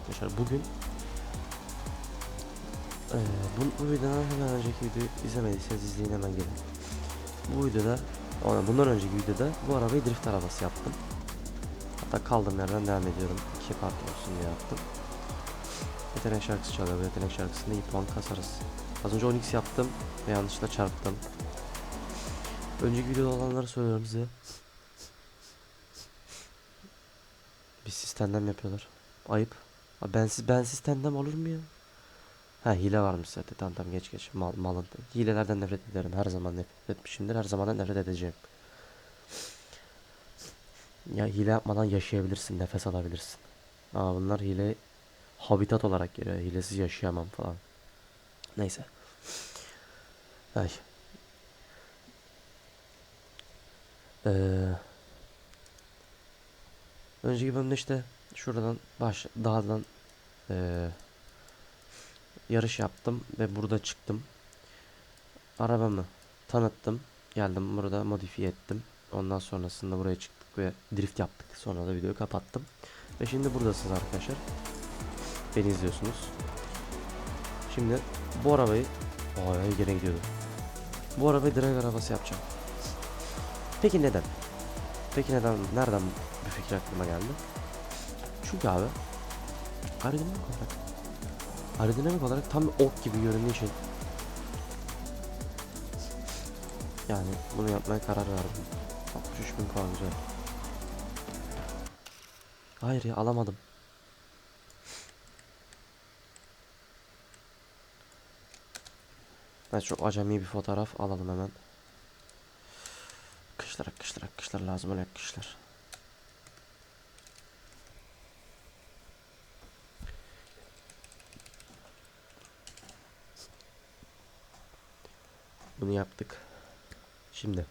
arkadaşlar. Bugün ee, bu, bu videodan hemen önceki videoyu izlemediyseniz izleyin hemen gelin. Bu videoda, ona bundan önceki videoda bu arabayı drift arabası yaptım. Hatta kaldığım yerden devam ediyorum. İki part olsun diye yaptım. Yetenek şarkısı çalıyor. Bu yetenek şarkısında iyi puan kasarız. Az önce 10x yaptım ve yanlışlıkla çarptım. Önceki videoda olanları söylüyorum size. Bir sistemden yapıyorlar. Ayıp. Abi bensiz bensiz tandem olur mu ya? Ha hile varmış zaten. Tamam tamam geç geç. Mal, malın. Hilelerden nefret ederim. Her zaman nefret etmişimdir. Her zaman da nefret edeceğim. Ya hile yapmadan yaşayabilirsin. Nefes alabilirsin. Ama bunlar hile habitat olarak geliyor. Hilesiz yaşayamam falan. Neyse. Ay. Ee, önceki bölümde işte şuradan baş dağdan ee, yarış yaptım ve burada çıktım. Arabamı tanıttım. Geldim burada modifiye ettim. Ondan sonrasında buraya çıktık ve drift yaptık. Sonra da videoyu kapattım. Ve şimdi buradasınız arkadaşlar. Beni izliyorsunuz. Şimdi bu arabayı Ay gene gidiyordu. Bu arabayı drag arabası yapacağım. Peki neden? Peki neden? Nereden bu fikir aklıma geldi? Çünkü abi aerodinamik olarak aerodinamik olarak tam ok gibi göründüğü için yani bunu yapmaya karar verdim. 63 bin puan güzel. Hayır ya alamadım. Ben çok acemi bir fotoğraf alalım hemen. Kışlar kışlar kışlar lazım öyle kışlar. Bunu yaptık. Şimdi.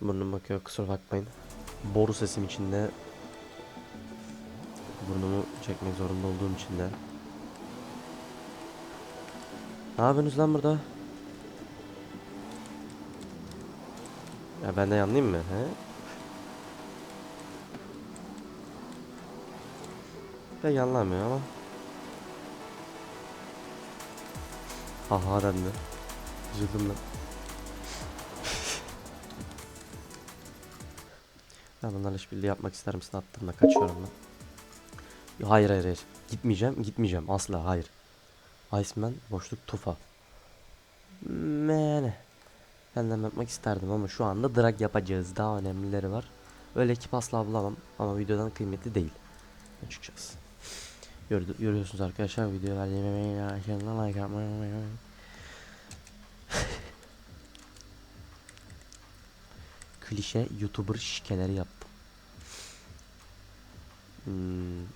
Burnum bakıyor kusura bakmayın. Boru sesim içinde burnumu çekmek zorunda olduğum için de. Ne yapıyorsunuz lan burada? Ya ben de yanlayayım mı? He? Ben yanlamıyor ama. Aha dendi. Üzüldüm ben. ben bunlarla işbirliği yapmak ister misin? Attığımda kaçıyorum ben. Hayır hayır hayır. Gitmeyeceğim, gitmeyeceğim. Asla hayır. Iceman boşluk tufa. Mene. Benden yapmak isterdim ama şu anda drag yapacağız. Daha önemlileri var. Öyle ekip asla bulamam ama videodan kıymetli değil. Açıkçası. Gördü, görüyorsunuz arkadaşlar videolar yememeyi aşağıdan like atmayı unutmayın. Klişe YouTuber şikeleri yaptım. Hmm,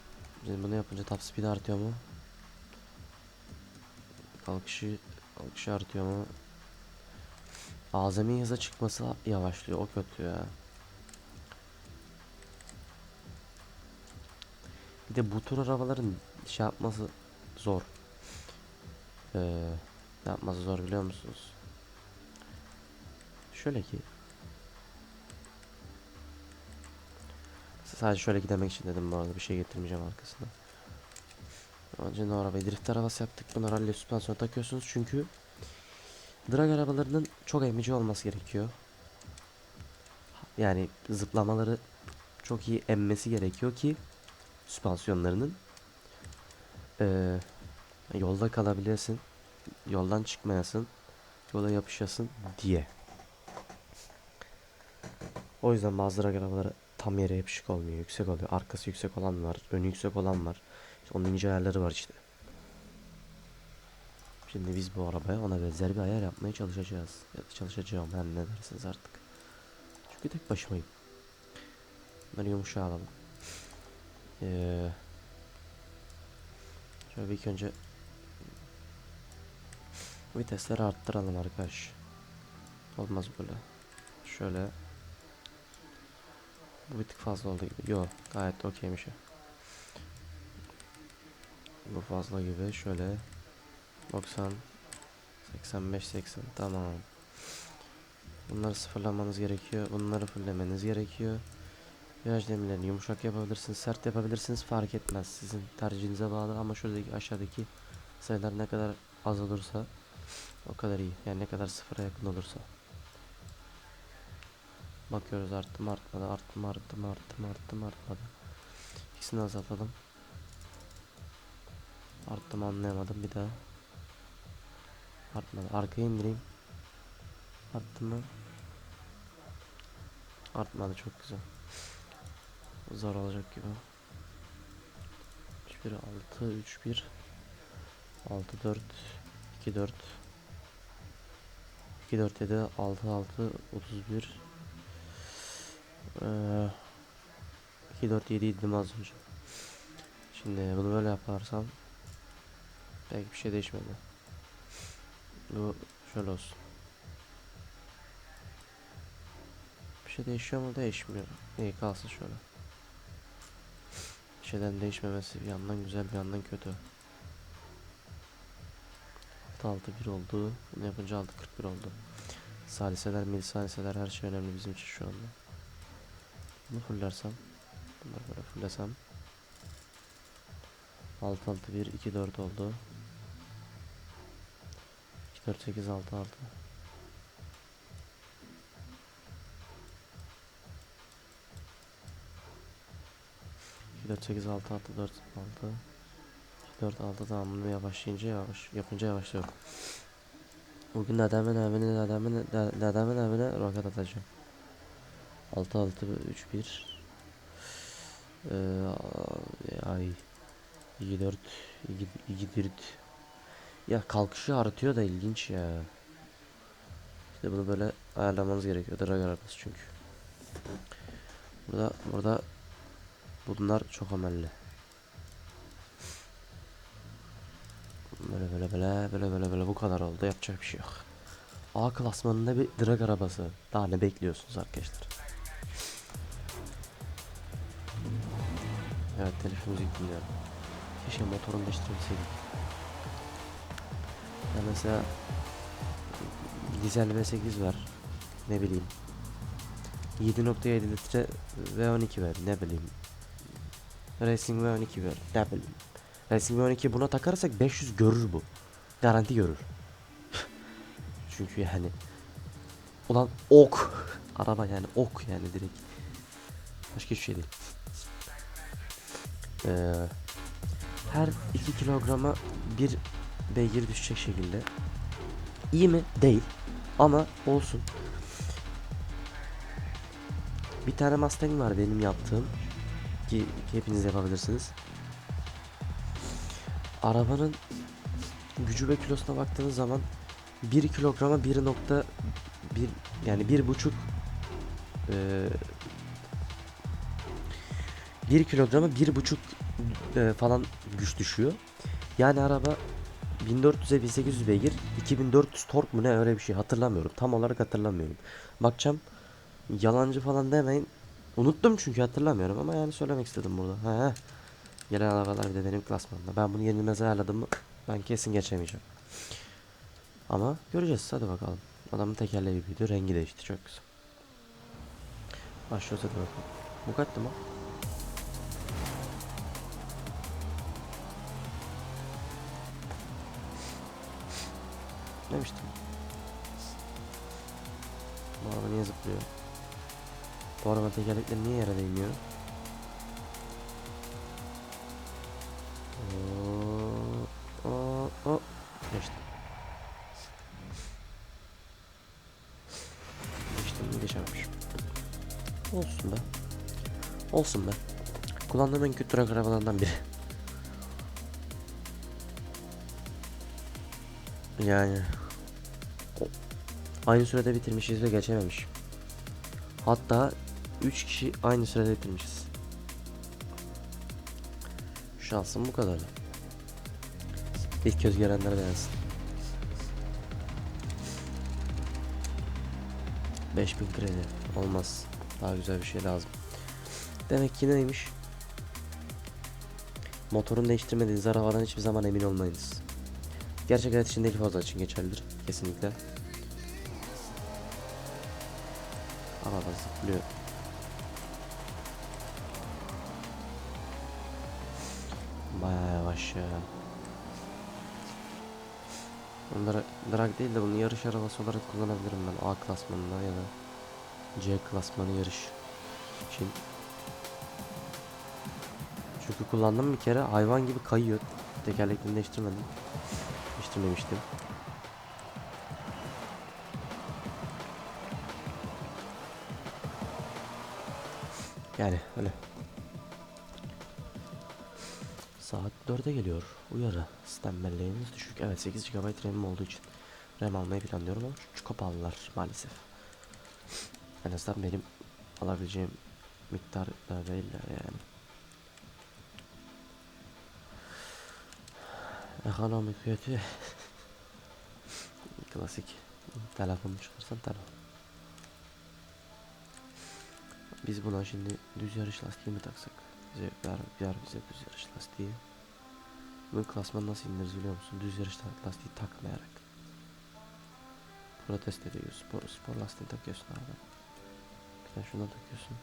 Şimdi bunu yapınca top speed artıyor mu? Kalkışı, kalkışı artıyor mu? Azami hıza çıkması yavaşlıyor. O kötü ya. Bir de bu tür arabaların şey yapması zor. Ee, ne yapması zor biliyor musunuz? Şöyle ki Sadece şöyle gidemek için dedim bu arada bir şey getirmeyeceğim arkasına. Önce o arabayı drift arabası yaptık. Buna rally süspansiyon takıyorsunuz çünkü drag arabalarının çok emici olması gerekiyor. Yani zıplamaları çok iyi emmesi gerekiyor ki süspansiyonlarının ee, yolda kalabilesin, yoldan çıkmayasın, yola yapışasın diye. O yüzden bazı arabaları tam yere yapışık olmuyor. Yüksek oluyor. Arkası yüksek olan var. Önü yüksek olan var. İşte onun ince ayarları var işte. Şimdi biz bu arabaya ona benzer bir ayar yapmaya çalışacağız. Ya da çalışacağım her ne dersiniz artık. Çünkü tek başımayım. Bunları yumuşağı alalım. Ee, şöyle ilk önce vitesleri arttıralım arkadaş. Olmaz böyle. Şöyle bu bir tık fazla oldu gibi. Yok gayet okeymiş. Bu fazla gibi. Şöyle 90 85 80 tamam. Bunları sıfırlamanız gerekiyor. Bunları fullemeniz gerekiyor. Viraj demirlerini yumuşak yapabilirsiniz, sert yapabilirsiniz fark etmez. Sizin tercihinize bağlı ama şuradaki aşağıdaki sayılar ne kadar az olursa o kadar iyi. Yani ne kadar sıfıra yakın olursa. Bakıyoruz arttı artmadı, arttı mı arttı mı arttı arttı artmadı. İkisini azaltalım. Arttı mı anlayamadım bir daha. Artmadı. Arkaya indireyim. Arttı mı? Artmadı çok güzel. Zor olacak gibi. 3 1 6 3 1 6 4 2 4 2 4 7 6 6 31 Eee 2 4 7 idim az önce. Şimdi bunu böyle yaparsam belki bir şey değişmedi. Bu şöyle olsun. Bir şey değişiyor mu? Değişmiyor. İyi kalsın şöyle. Şeyden değişmemesi bir yandan güzel bir yandan kötü. 6 6 1 oldu. Bunu yapınca 6 41 oldu. Saliseler, milisaliseler her şey önemli bizim için şu anda. Bunu fullersem. Bunları böyle fullesem. 6 6 1 2 4 oldu. 2 4 8 6 6. 4 8 6 6 4 6 4 6 tamamını yavaşlayınca yavaş yapınca yavaşlıyor. Bugün dedemin evine dedemin de- dedemin evine roket atacağım. 6 6 3 1 ee, ay 2 4 2 2 4 ya kalkışı artıyor da ilginç ya. İşte bunu böyle ayarlamanız gerekiyor. Drag arabası çünkü. Burada burada bunlar çok amelli. Böyle böyle böyle böyle böyle böyle bu kadar oldu yapacak bir şey yok. A klasmanında bir drag arabası. Daha ne bekliyorsunuz arkadaşlar? Evet telif müzik dinliyorum. Keşke motorumu değiştirebilseydim. Ya mesela dizel V8 var. Ne bileyim. 7.7 litre V12 ver ne bileyim. Racing V12 ver bileyim. Racing V12 buna takarsak 500 görür bu. Garanti görür. Çünkü yani ulan ok araba yani ok yani direkt. Başka hiçbir şey değil. Ee, her 2 kilograma bir beygir düşecek şekilde. İyi mi? Değil. Ama olsun. Bir tane Mustang var benim yaptığım. Ki, hepiniz yapabilirsiniz. Arabanın gücü ve kilosuna baktığınız zaman 1 kilograma 1.1 yani bir buçuk eee 1 kilograma bir buçuk eee, falan güç düşüyor. Yani araba 1400'e 1800 beygir 2400 tork mu ne öyle bir şey hatırlamıyorum tam olarak hatırlamıyorum bakacağım yalancı falan demeyin unuttum çünkü hatırlamıyorum ama yani söylemek istedim burada. He he. gelen arabalar bir de benim klasmanda. Ben bunu yenilmez ayarladım mı? Ben kesin geçemeyeceğim. Ama göreceğiz. Hadi bakalım. Adamın tekerleği büyüdü. Rengi değişti. Çok güzel. Başlıyoruz. Hadi bakalım. Bugatti mı? Demiştim. Bu araba niye zıplıyor? Bu araba tekerlekleri niye yere değmiyor? Oo, oo. Geçtim. Geçtim mi geçememişim. Olsun be. Olsun be. Kullandığım en kötü drag arabalarından biri. Yani aynı sürede bitirmişiz ve geçememiş. Hatta 3 kişi aynı sürede bitirmişiz. Şansım bu kadar. İlk göz görenler beğensin. 5000 kredi olmaz. Daha güzel bir şey lazım. Demek ki neymiş? Motorunu değiştirmediğiniz arabadan hiçbir zaman emin olmayınız. Gerçek hayat için değil fazla için geçerlidir. Kesinlikle. Araba zıplıyor. Ya. Onları drag değil de bunu yarış arabası olarak kullanabilirim ben A klasmanında ya da C klasmanı yarış için. Çünkü kullandım bir kere hayvan gibi kayıyor. Tekerleklerini değiştirmedim. Değiştirmemiştim. Yani öyle. Saat 4'e geliyor. Uyarı. Sistem belleğiniz düşük. Evet 8 GB RAM'im olduğu için RAM almayı planlıyorum ama çok pahalılar maalesef. En azından benim alabileceğim miktarda değiller yani. Ekonomi kötü. Klasik. Telefonu çıkarsan telefon. Biz buna şimdi düz yarış lastiği mi taksak? Bize ver, ver bize düz yarış lastiği. Bu klasman nasıl indiririz biliyor musun? Düz yarış la- lastiği takmayarak. Protest ediyor. Spor, spor lastiği takıyorsun abi. Sen şuna takıyorsun.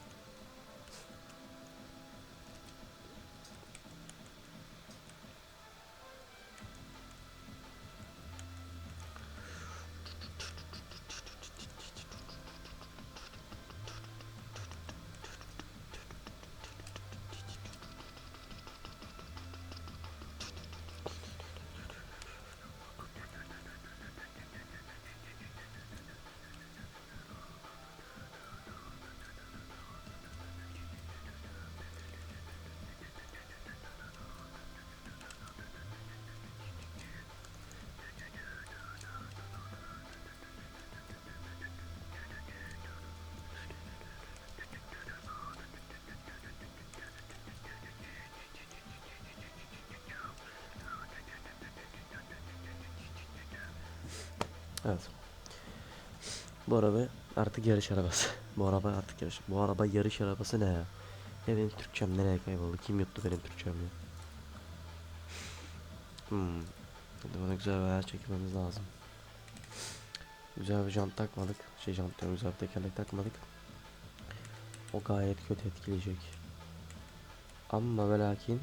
Evet. Bu araba artık yarış arabası. Bu araba artık yarış. Bu araba yarış arabası ne ya? Ya benim Türkçem nereye kayboldu? Kim yuttu benim Türkçemi? Hmm. Hadi bana güzel bir ayar çekmemiz lazım. Güzel bir jant takmadık. Şey jant diyorum güzel bir tekerlek takmadık. O gayet kötü etkileyecek. Ama ve lakin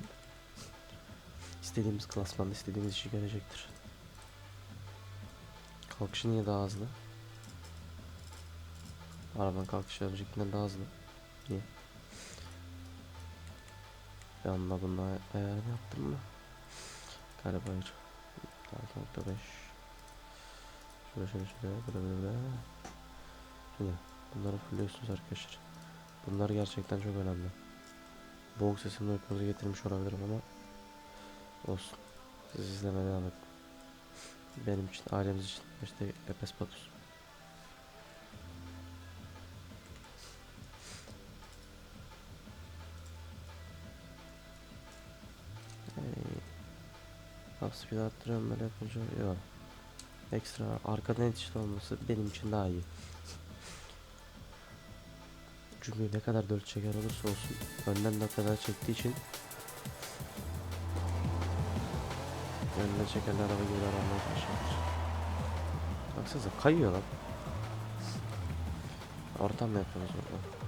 istediğimiz klasmanda istediğimiz işi görecektir. Kalkışı niye daha hızlı? Arabanın kalkışı öncekinden daha hızlı. Niye? Yanına bununla ayarını yaptım mı? Galiba hayır. 6.5 Şöyle şöyle şöyle böyle böyle böyle. Şimdi bunları fulluyorsunuz arkadaşlar. Bunlar gerçekten çok önemli. Boğuk sesimle uykunuzu getirmiş olabilirim ama olsun. Siz izlemeye devam. Benim için, ailemiz için işte Epes Patus. Top speed arttırıyorum böyle yapınca yok. Ekstra arkadan yetişti olması benim için daha iyi. Çünkü ne kadar dört çeker olursa olsun önden de o kadar çektiği için Önüne çekerler araba gibi davranmaya başlamış. Baksanıza kayıyor lan. Ortam mı yapıyoruz burada?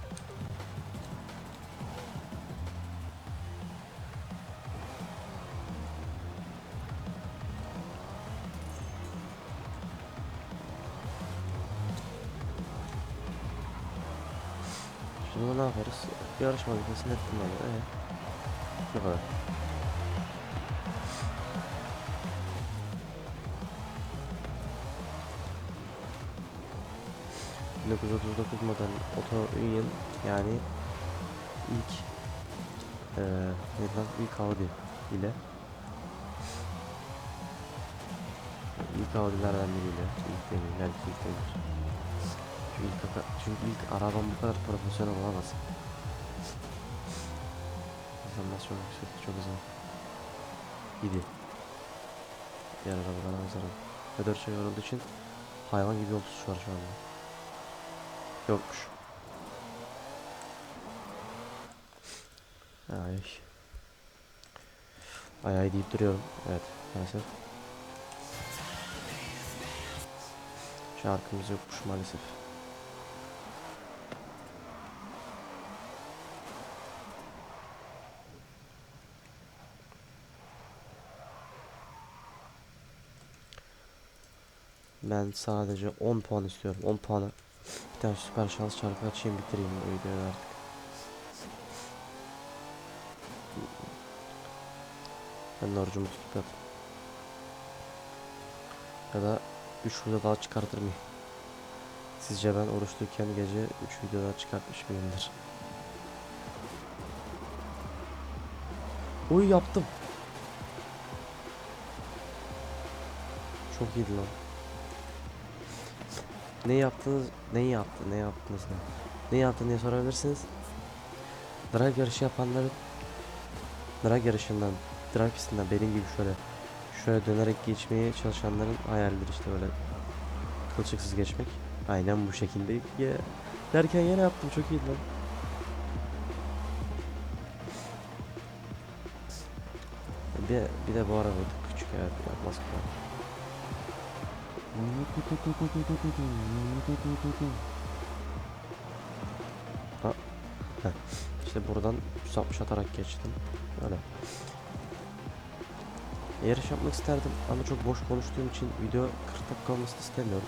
Şimdi ne yaparız? Yarışma bitmesini ettim ben. Ee, bu kadar. ...1939 model Auto Union yani ilk eee neydi lan? İlk Audi ile. İlk Audi'lerden biriyle ilk belki ilk demeyeyim. Çünkü ilk, çünkü ilk arabam bu kadar profesyonel olamaz. Hızlanması çok yüksek çok hızlı Gidi. Diğer arabadan nazaran. Ve 4 şey olduğu için hayvan gibi yol tutuşu var şu anda Yokmuş. Ay. Ay ay deyip duruyorum. Evet. Maalesef. Şarkımız yokmuş maalesef. Ben sadece 10 puan istiyorum. 10 puanı bir tane süper şans çarpı açayım bitireyim bu videoyu artık. Ben de orucumu tutup yat. Ya da 3 video daha çıkartır mıyım? Sizce ben oruçluyken gece 3 video daha çıkartmış mıyımdır? Uy yaptım. Çok iyiydi lan. Ne yaptınız? Neyi yaptı? Ne yaptınız? Ne, ne yaptın diye sorabilirsiniz. Drag yarışı yapanların drag yarışından, drag pistinden benim gibi şöyle şöyle dönerek geçmeye çalışanların hayalidir işte böyle kılçıksız geçmek. Aynen bu şekilde. Ya, derken yine yaptım çok iyiydi lan. Bir, bir de bu araba küçük ya yapmaz ki. Ha. İşte buradan 160 atarak geçtim. Öyle. Yarış yapmak isterdim ama çok boş konuştuğum için video 40 dakika olmasını istemiyorum.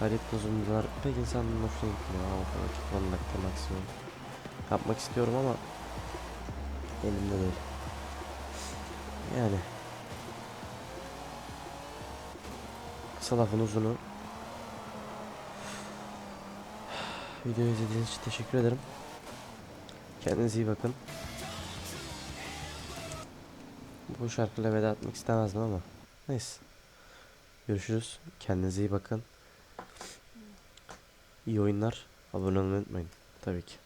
Garip uzunlar pek insanın hoşuna gitmiyor. Ama falan çok 10 dakika maksimum. Yapmak istiyorum ama elimde değil. Yani kısa uzunu Videoyu izlediğiniz için teşekkür ederim. Kendinize iyi bakın. Bu şarkıyla veda etmek istemezdim ama neyse. Görüşürüz. Kendinize iyi bakın. İyi oyunlar. Abone olmayı unutmayın. Tabii ki.